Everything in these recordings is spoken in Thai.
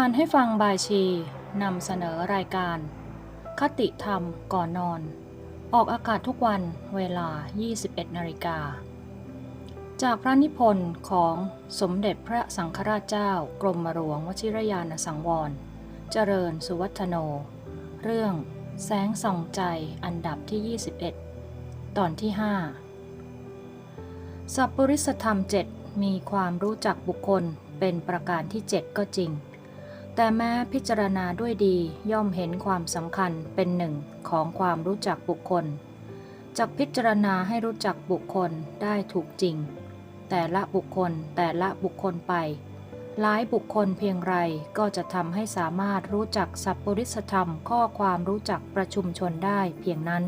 อ่านให้ฟังบายชีนำเสนอรายการ คติธรรมก่อนนอน ออกอากาศทุกวันเวลา 21นาฬิกา จากพระนิพนธ์ของสมเด็จพระสังฆราชเจ้ากรมหลวงวชิรยานสังวร เจริญสุวัฒโน เรื่องแสงส่องใจอันดับที่ 21 ตอนที่ 5 สัพปริสธรรมเจ็ดมีความรู้จักบุคคลเป็นประการที่ 7 ก็จริง แต่แม้พิจารณาด้วยดีย่อมเห็นความสำคัญเป็นหนึ่งของความรู้จักบุคคลจากพิจารณาให้รู้จักบุคคลได้ถูกจริง แต่ละบุคคลแต่ละบุคคลไป หลายบุคคลเพียงไรก็จะทำให้สามารถรู้จักสัพปริสธรรมข้อความรู้จักประชุมชนได้เพียงนั้น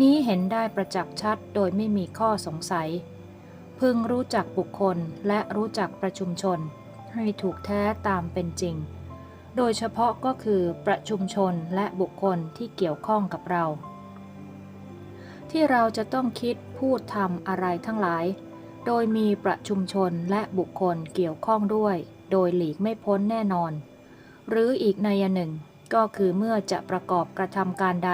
นี้เห็นได้ประจักษ์ชัดโดยไม่มีข้อสงสัย พึงรู้จักบุคคลและรู้จักประชุมชน ให้ถูกแท้ตามเป็นจริง โดยเฉพาะก็คือประชุมชนและบุคคลที่เกี่ยวข้องกับเรา ที่เราจะต้องคิดพูดทำอะไรทั้งหลาย โดยมีประชุมชนและบุคคลเกี่ยวข้องด้วย โดยหลีกไม่พ้นแน่นอน หรืออีกนัยหนึ่งก็คือเมื่อจะประกอบกระทำการใด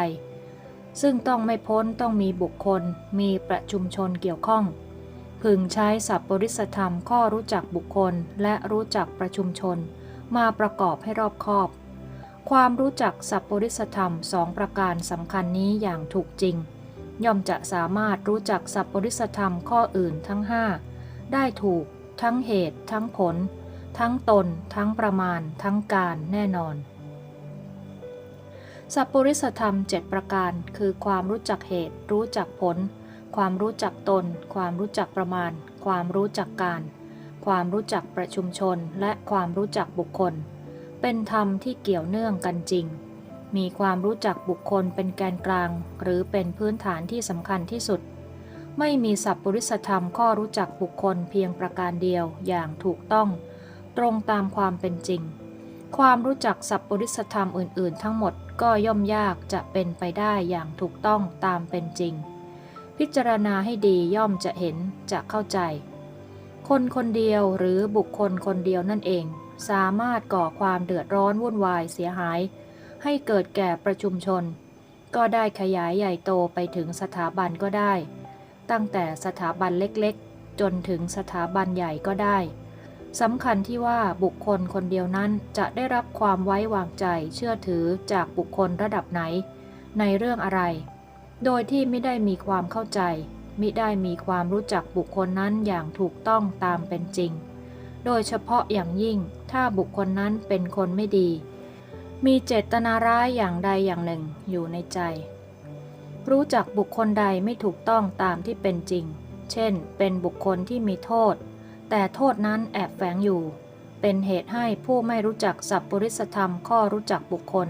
ซึ่งต้องไม่พ้นต้องมีบุคคล มีประชุมชนเกี่ยวข้อง พึงใช้สัพปริสธรรมข้อรู้จักบุคคลและรู้จักประชุมชน มาประกอบให้รอบคอบ ความรู้จักสัพปริสธรรมสองประการสำคัญนี้อย่างถูกจริง ย่อมจะสามารถรู้จักสัพปริสธรรมข้ออื่นทั้งห้าได้ถูก ทั้งเหตุ ทั้งผล ทั้งตน ทั้งประมาณ ทั้งการแน่นอน สัพปริสธรรมเจ็ดประการคือความรู้จักเหตุ รู้จักผล ความรู้จักตน ความรู้จักประมาณ ความรู้จักการ ความรู้จักประชุมชน และความรู้จักบุคคล เป็นธรรมที่เกี่ยวเนื่องกันจริง มีความรู้จักบุคคลเป็นแกนกลาง หรือเป็นพื้นฐานที่สำคัญที่สุด ไม่มีสัพปริสธรรมข้อรู้จักบุคคลเพียงประการเดียวอย่างถูกต้อง ตรงตามความเป็นจริง ความรู้จักสัพปริสธรรมอื่น ๆ ทั้งหมดก็ย่อมยากจะเป็นไปได้อย่างถูกต้องตามเป็นจริง พิจารณาให้ดีย่อมจะเห็นจะเข้าใจ คนคนเดียวหรือบุคคลคนเดียวนั่นเอง สามารถก่อความเดือดร้อนวุ่นวายเสียหาย ให้เกิดแก่ประชุมชน ก็ได้ขยายใหญ่โตไปถึงสถาบันก็ได้ ตั้งแต่สถาบันเล็กๆ จนถึงสถาบันใหญ่ก็ได้สำคัญที่ว่าบุคคลคนเดียวนั้นจะได้รับความไว้วางใจเชื่อถือจากบุคคลระดับไหน ในเรื่องอะไร โดยที่ไม่ได้มีความเข้าใจ มิได้มีความรู้จักบุคคลนั้นอย่างถูกต้องตามเป็นจริง โดยเฉพาะอย่างยิ่งถ้าบุคคลนั้นเป็นคนไม่ดี มีเจตนาร้ายอย่างใดอย่างหนึ่งอยู่ในใจ รู้จักบุคคลใดไม่ถูกต้องตามที่เป็นจริง เช่น เป็นบุคคลที่มีโทษ แต่โทษนั้นแอบแฝงอยู่ เป็นเหตุให้ผู้ไม่รู้จักสัพปริสธรรมข้อรู้จักบุคคล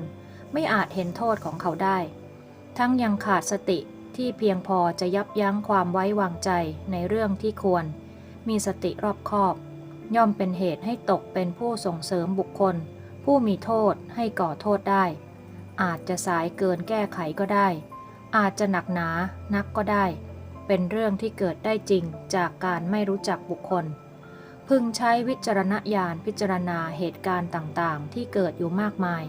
ไม่อาจเห็นโทษของเขาได้ ทั้งยังขาดสติที่เพียงพอจะยับยั้งความไว้วางใจในเรื่องที่ควร มีสติรอบคอบ ย่อมเป็นเหตุให้ตกเป็นผู้ส่งเสริมบุคคล ผู้มีโทษให้ก่อโทษได้ อาจจะสายเกินแก้ไขก็ได้ อาจจะหนักหนานักก็ได้ เป็นเรื่องที่เกิดได้จริงจากการไม่รู้จักบุคคล พึงใช้วิจารณญาณพิจารณาเหตุการณ์ต่างๆ ที่เกิดอยู่มากมาย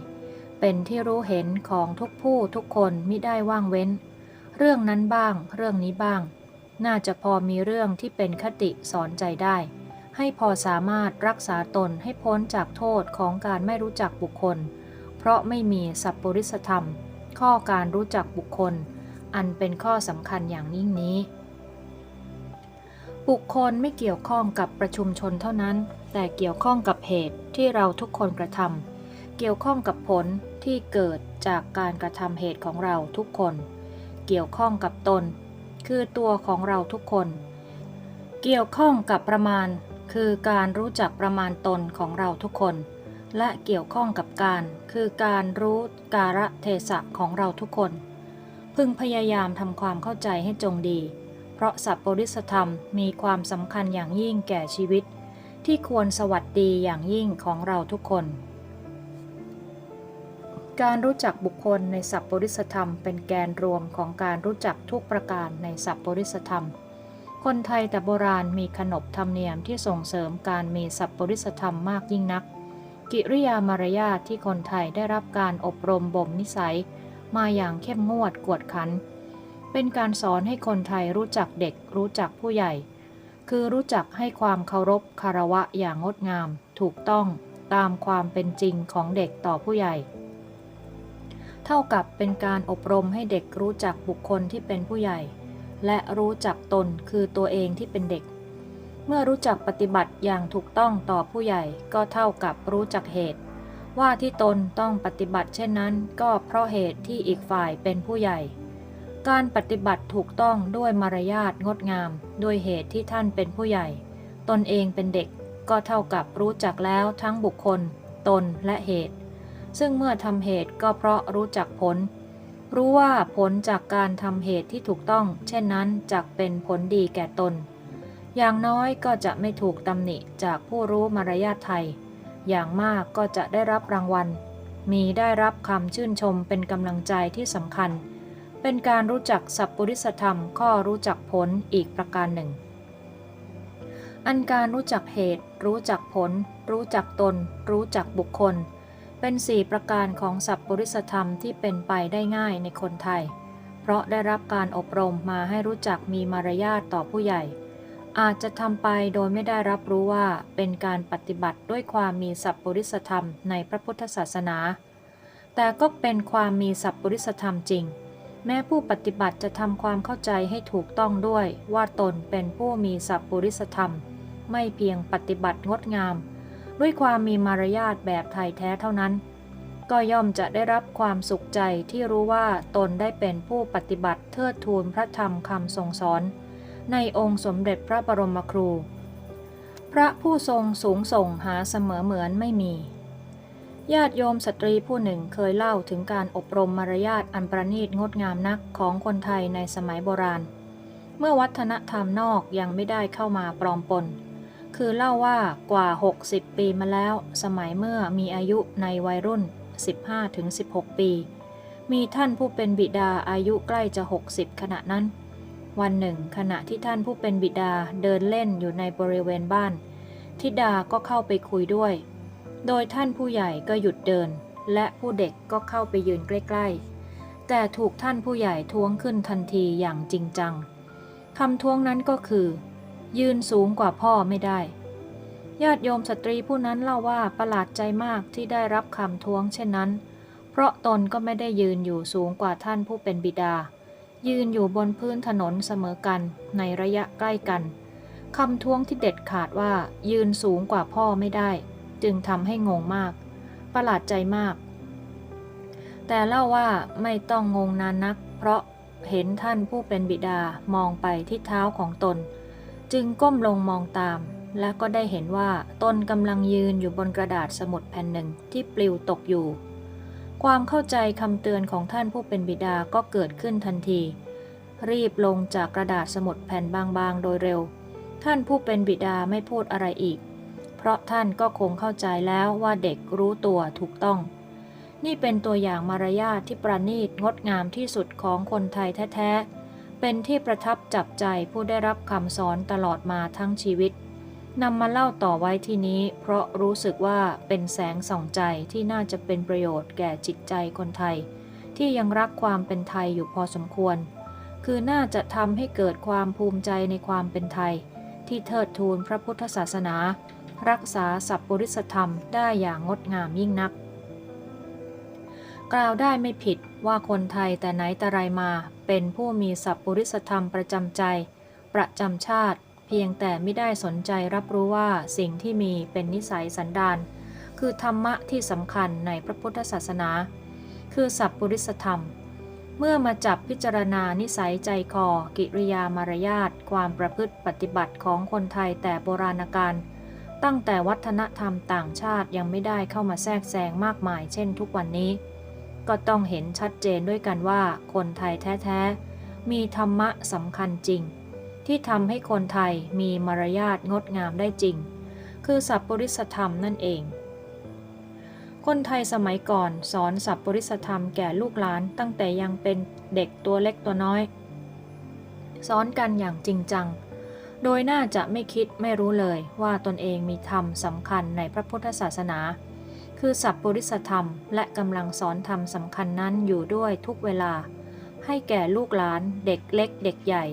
เป็นที่รู้เห็นของทุกผู้ทุกคนมิได้ว่างเว้น เรื่องนั้นบ้าง เรื่องนี้บ้าง น่าจะพอมีเรื่องที่เป็นคติสอนใจได้ ให้พอสามารถรักษาตนให้พ้นจากโทษของการไม่รู้จักบุคคล เพราะไม่มีสัพปริสธรรม ข้อการรู้จักบุคคล อันเป็นข้อสำคัญอย่างยิ่งนี้ บุคคลไม่เกี่ยวข้องกับประชุมชนเท่านั้น แต่เกี่ยวข้องกับเหตุที่เราทุกคนกระทำ เกี่ยวข้องกับผลที่เกิดจากการกระทำเหตุของเราทุกคน เกี่ยวข้องกับตน คือตัวของเราทุกคน เกี่ยวข้องกับประมาณ คือการรู้จักประมาณตนของเราทุกคน และเกี่ยวข้องกับการ คือการรู้การะเทศะของเราทุกคน พึงพยายามทำความเข้าใจให้จงดี เพราะสัพปริสธรรมมีความสำคัญอย่างยิ่งแก่ชีวิต ที่ควรสวัสดีอย่างยิ่งของเราทุกคน การรู้จักบุคคลในสัพปริสธรรม เป็นแกนรวมของการรู้จักทุกประการในสัพปริสธรรม คนไทยแต่โบราณมีขนบธรรมเนียมที่ส่งเสริมการมีสัพปริสธรรมมากยิ่งนัก กิริยามารยาทที่คนไทยได้รับการอบรมบ่มนิสัย มาอย่างเข้มงวดกวดขัน เป็นการสอนให้คนไทยรู้จักเด็กรู้จักผู้ใหญ่ คือรู้จักให้ความเคารพคารวะอย่างงดงาม ถูกต้องตามความเป็นจริงของเด็กต่อผู้ใหญ่ เท่ากับเป็นการอบรมให้เด็กรู้จักบุคคลที่เป็นผู้ใหญ่ และรู้จักตนคือตัวเองที่เป็นเด็ก เมื่อรู้จักปฏิบัติอย่างถูกต้องต่อผู้ใหญ่ก็เท่ากับรู้จักเหตุ ว่าที่ตนต้องปฏิบัติเช่นนั้น ก็เพราะเหตุที่อีกฝ่ายเป็นผู้ใหญ่ การปฏิบัติถูกต้องด้วยมารยาทงดงาม ด้วยเหตุที่ท่านเป็นผู้ใหญ่ ตนเองเป็นเด็กก็เท่ากับรู้จักแล้วทั้งบุคคล ตนและเหตุ ซึ่งเมื่อทำเหตุก็เพราะรู้จักผล รู้ว่าผลจากการทำเหตุที่ถูกต้อง เช่นนั้นจักเป็นผลดีแก่ตน อย่างน้อยก็จะไม่ถูกตำหนิจากผู้รู้มารยาทไทย อย่างมากก็จะได้รับรางวัล มีได้รับคำชื่นชมเป็นกำลังใจที่สำคัญ เป็นการรู้จักสัพปริสธรรมข้อรู้จักผลอีกประการหนึ่งอันการรู้จักเหตุ รู้จักผล รู้จักตน รู้จักบุคคล เป็นสี่ประการของสัพปริสธรรมที่เป็นไปได้ง่ายในคนไทย เพราะได้รับการอบรมมาให้รู้จักมีมารยาทต่อผู้ใหญ่ อาจจะทำไปโดยไม่ได้รับรู้ว่าเป็นการปฏิบัติด้วยความมีสัพปริสธรรมในพระพุทธศาสนา แต่ก็เป็นความมีสัพปริสธรรมจริง แม้ผู้ปฏิบัติจะทำความเข้าใจให้ถูกต้องด้วย ว่าตนเป็นผู้มีสัพปริสธรรม ไม่เพียงปฏิบัติงดงาม ด้วยความมีมารยาทแบบไทยแท้เท่านั้น ก็ย่อมจะได้รับความสุขใจที่รู้ว่าตนได้เป็นผู้ปฏิบัติเทิดทูนพระธรรมคำทรงสอน ในองค์สมเด็จพระบรมครู พระผู้ทรงสูงส่งหาเสมอเหมือนไม่มีญาติโยมสตรีผู้หนึ่งเคยเล่าถึงการอบรมมารยาทอันประณีตงดงามนักของคนไทยในสมัยโบราณ เมื่อวัฒนธรรมนอกยังไม่ได้เข้ามาปลอมปน คือเล่าว่ากว่า 60 ปีมาแล้ว สมัยเมื่อมีอายุในวัยรุ่น 15-16 ปี มีท่านผู้เป็นบิดาอายุใกล้จะ 60 ขณะนั้น วันหนึ่ง ขณะที่ท่านผู้เป็นบิดาเดินเล่นอยู่ในบริเวณบ้านธิดาก็เข้าไปคุยด้วย โดยท่านผู้ใหญ่ก็หยุดเดิน และผู้เด็กก็เข้าไปยืนใกล้ๆ แต่ถูกท่านผู้ใหญ่ท้วงขึ้นทันทีอย่างจริงจังคำท้วงนั้นก็คือ ยืนสูงกว่าพ่อไม่ได้ ญาติโยมสตรีผู้นั้นเล่าว่าประหลาดใจมากที่ได้รับคำท้วงเช่นนั้น เพราะตนก็ไม่ได้ยืนอยู่สูงกว่าท่านผู้เป็นบิดา ยืนอยู่บนพื้นถนนเสมอกันในระยะใกล้กันคำท้วงที่เด็ดขาดว่ายืนสูงกว่าพ่อไม่ได้ จึงทำให้งงมาก ประหลาดใจมาก แต่เล่าว่าไม่ต้องงงนานนัก เพราะเห็นท่านผู้เป็นบิดามองไปที่เท้าของตน จึงก้มลงมองตาม และก็ได้เห็นว่าตนกำลังยืนอยู่บนกระดาษสมุดแผ่นหนึ่งที่ปลิวตกอยู่ ความเข้าใจคำเตือนของท่านผู้เป็นบิดาก็เกิดขึ้นทันที รีบลงจากกระดาษสมุดแผ่นบางๆ โดยเร็ว ท่านผู้เป็นบิดาไม่พูดอะไรอีก เพราะท่านก็คงเข้าใจแล้วว่าเด็กรู้ตัวถูกต้อง นี่เป็นตัวอย่างมารยาทที่ประณีตงดงามที่สุดของคนไทยแท้ๆ เป็นที่ประทับจับใจผู้ได้รับคำสอนตลอดมาทั้งชีวิตนำมาเล่าต่อไว้ที่นี้ เพราะรู้สึกว่าเป็นแสงส่องใจที่น่าจะเป็นประโยชน์แก่จิตใจคนไทย ที่ยังรักความเป็นไทยอยู่พอสมควร คือน่าจะทำให้เกิดความภูมิใจในความเป็นไทย ที่เทิดทูนพระพุทธศาสนา รักษาสัพปริสธรรมได้อย่างงดงามยิ่งนัก กล่าวได้ไม่ผิดว่าคนไทยแต่ไหนแต่ไรมา เป็นผู้มีสัพปริสธรรมประจำใจ ประจำชาติ เพียงแต่ไม่ได้สนใจรับรู้ว่าสิ่งที่มีเป็นนิสัยสันดานคือธรรมะที่สำคัญในพระพุทธศาสนา คือสัพปริสธรรม เมื่อมาจับพิจารณานิสัยใจคอ กิริยามารยาทความประพฤติปฏิบัติของคนไทยแต่โบราณกาลตั้งแต่วัฒนธรรมต่างชาติยังไม่ได้เข้ามาแทรกแซงมากมายเช่นทุกวันนี้ ก็ต้องเห็นชัดเจนด้วยกันว่าคนไทยแท้ๆ มีธรรมะสำคัญจริง ที่ทำให้คนไทยมีมารยาทงดงามได้จริง คือสัพปริสธรรมนั่นเอง คนไทยสมัยก่อนสอนสัพปริสธรรมแก่ลูกหลานตั้งแต่ยังเป็นเด็กตัวเล็กตัวน้อย สอนกันอย่างจริงจัง โดยน่าจะไม่คิดไม่รู้เลยว่าตนเองมีธรรมสำคัญในพระพุทธศาสนา คือสัพปริสธรรม และกำลังสอนธรรมสำคัญนั้นอยู่ด้วยทุกเวลา ให้แก่ลูกหลาน เด็กเล็ก เด็กใหญ่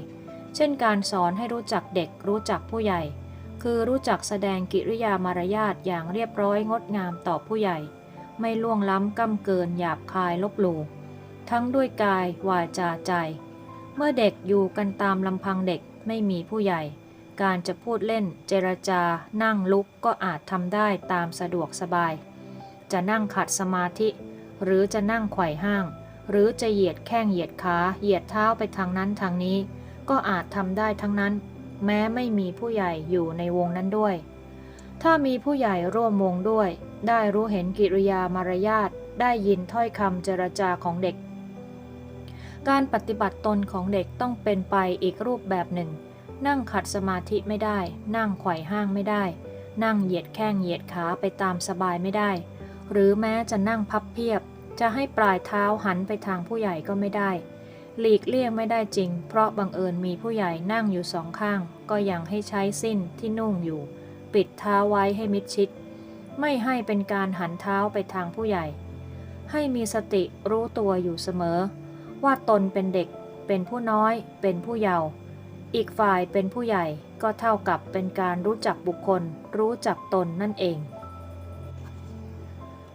เช่นการสอนให้รู้จักเด็กรู้จักผู้ใหญ่ คือรู้จักแสดงกิริยามารยาทอย่างเรียบร้อยงดงามต่อผู้ใหญ่ ไม่ล่วงล้ำก้ำเกินหยาบคายลบหลู่ทั้งด้วยกายวาจาใจ เมื่อเด็กอยู่กันตามลำพังเด็กไม่มีผู้ใหญ่ การจะพูดเล่นเจรจา นั่งลุกก็อาจทำได้ตามสะดวกสบาย จะนั่งขัดสมาธิ หรือจะนั่งไขว่ห้าง หรือจะเหยียดแข้งเหยียดขา เหยียดเท้าไปทางนั้นทางนี้ ก็อาจทำได้ทั้งนั้น แม้ไม่มีผู้ใหญ่อยู่ในวงนั้นด้วย ถ้ามีผู้ใหญ่ร่วมวงด้วย ได้รู้เห็นกิริยามารยาทได้ยินถ้อยคำเจรจาของเด็ก การปฏิบัติตนของเด็กต้องเป็นไปอีกรูปแบบหนึ่ง นั่งขัดสมาธิไม่ได้ นั่งไขว่ห้างไม่ได้ นั่งเหยียดแข้งเหยียดขาไปตามสบายไม่ได้ หรือแม้จะนั่งพับเพียบ จะให้ปลายเท้าหันไปทางผู้ใหญ่ก็ไม่ได้ หลีกเลี่ยงไม่ได้จริง เพราะบังเอิญมีผู้ใหญ่นั่งอยู่สองข้าง ก็ยังให้ใช้สิ้นที่นุ่งอยู่ ปิดเท้าไว้ให้มิดชิด ไม่ให้เป็นการหันเท้าไปทางผู้ใหญ่ ให้มีสติรู้ตัวอยู่เสมอ ว่าตนเป็นเด็ก เป็นผู้น้อย เป็นผู้เยาว์อีกฝ่ายเป็นผู้ใหญ่ก็เท่ากับเป็นการรู้จักบุคคล รู้จักตนนั่นเอง